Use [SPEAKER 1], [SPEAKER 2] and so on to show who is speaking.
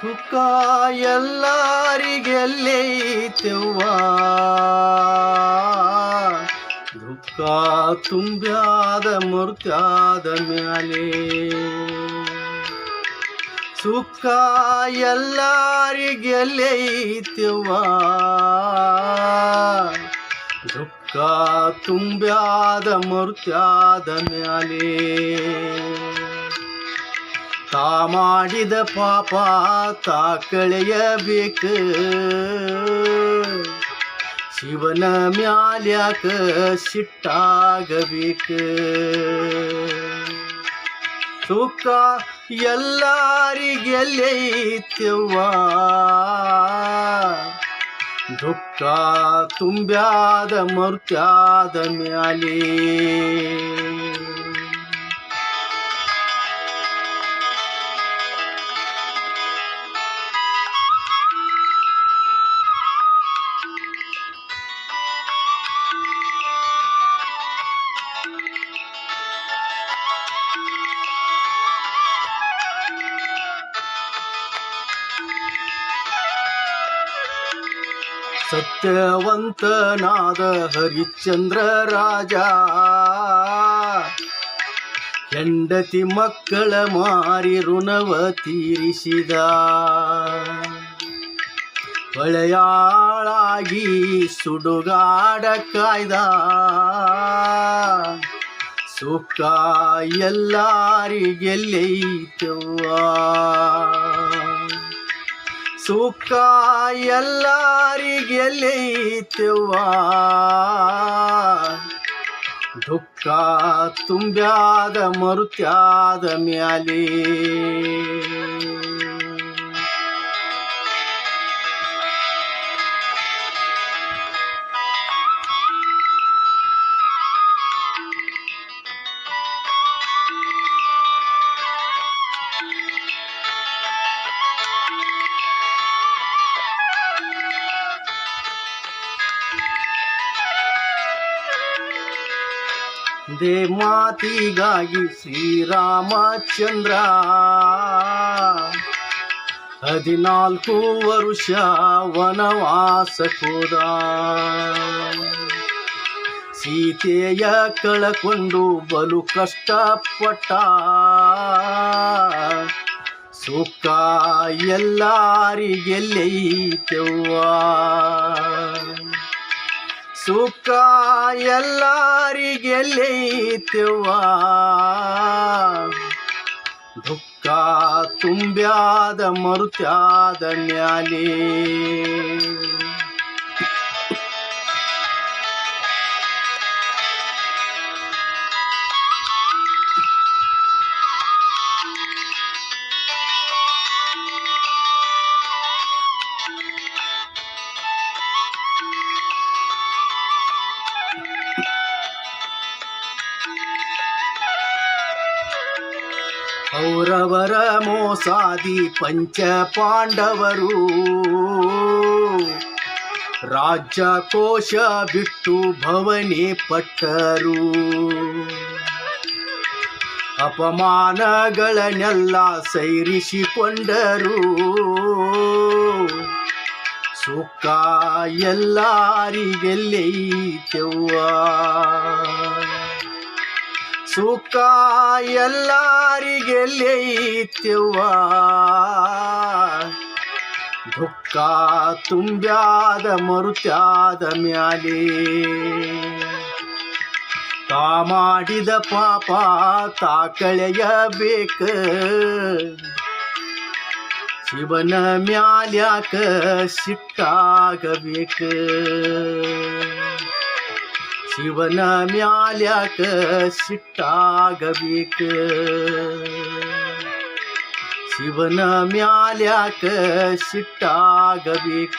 [SPEAKER 1] ಸುಖ ಎಲ್ಲರಿಗೆಲ್ಲೈತೆವ್ವ. ದುಃಖ ತುಂಬ್ಯಾದ ಮುರ್ತಾದ ಮ್ಯಾಲೆ. ಸುಖ ಎಲ್ಲರಿಗೆಲ್ಲೈತೆವ್ವ. ದುಃಖ ತುಂಬ್ಯಾದ ಮುರ್ತಾದ ಮ್ಯಾಲೆ. ತಾ ಮಾಡಿದ ಪಾಪ ತಾ ಕಳೆಯಬೇಕು ಶಿವನ ಮ್ಯಾಲ್ಯಾಕ ಸಿಟ್ಟಾಗಬೇಕು. ಸುಖ ಎಲ್ಲರಿಗೆಲ್ಲೈತೆವ್ವ. ದುಃಖ ತುಂಬ್ಯಾದ ಮರ್ತ್ಯಾದ ಮ್ಯಾಲೆ. ಸತ್ಯವಂತನಾದ ಹರಿಶ್ಚಂದ್ರ ರಾಜ. ಹೆಂಡತಿ ಮಕ್ಕಳ ಮಾರಿ ಋಣವ ತೀರಿಸಿದ. ಹೊಳೆಯಾಳಾಗಿ ಸುಡುಗಾಡ ಕಾಯ್ದ. ಸುಖ ಎಲ್ಲರಿಗೆಲ್ಲೈತವ್ವ. ಸುಖ ಎಲ್ಲರಿಗೆಲ್ಲೈತೆವ್ವ ದುಃಖ ತುಂಬ್ಯಾದ ಮರುತ್ಯಾದ ಮ್ಯಾಲೆ? ದೇ ಮಾತಿಗಾಗಿ ಶ್ರೀರಾಮಚಂದ್ರ. ಹದಿನಾಲ್ಕು ವರುಷ ವನವಾಸ ಹೋದ. ಸೀತೆಯ ಕಳಕೊಂಡು ಬಲು ಕಷ್ಟಪಟ್ಟ. ಸುಖ ಎಲ್ಲರಿಗೆಲ್ಲೈತೆವ್ವ ಸುಖ ಎಲ್ಲರಿಗೆಲ್ಲೈತೆವ್ವ ದುಃಖ ತುಂಬ್ಯಾದ ಮರುತ್ಯಾದ ಮ್ಯಾಲೆ ಅವರವರ ಮೋಸಾದಿ ಪಂಚ ಪಾಂಡವರು. ರಾಜ್ಯ ಕೋಶ ಬಿಟ್ಟು ಭವನಿ ಪಟ್ಟರು. ಅಪಮಾನಗಳನ್ನೆಲ್ಲ ಸೈರಿಸಿಕೊಂಡರು. ಸುಖ ಎಲ್ಲರಿಗೆಲ್ಲೈತೆವ್ವ ಸುಖ ಎಲ್ಲರಿಗೆಲ್ಲೈತೆವ್ವ ದುಃಖ ತುಂಬ್ಯಾದ ಮರುತ್ಯಾದ ಮ್ಯಾಲೆ. ತಾ ಮಾಡಿದ ಪಾಪ ತಾ ಕಳೆಯಬೇಕ? ಶಿವನ ಮ್ಯಾಲ್ಯಾಕ ಸಿಟ್ಟಾಗಬೇಕ? ಶಿವನ ಮ್ಯಾಲ್ಯಾಕ ಸಿಟ್ಟಾಗಬೇಕ ಶಿವನ ಮ್ಯಾಲ್ಯಾಕ ಸಿಟ್ಟಾಗಬೇಕ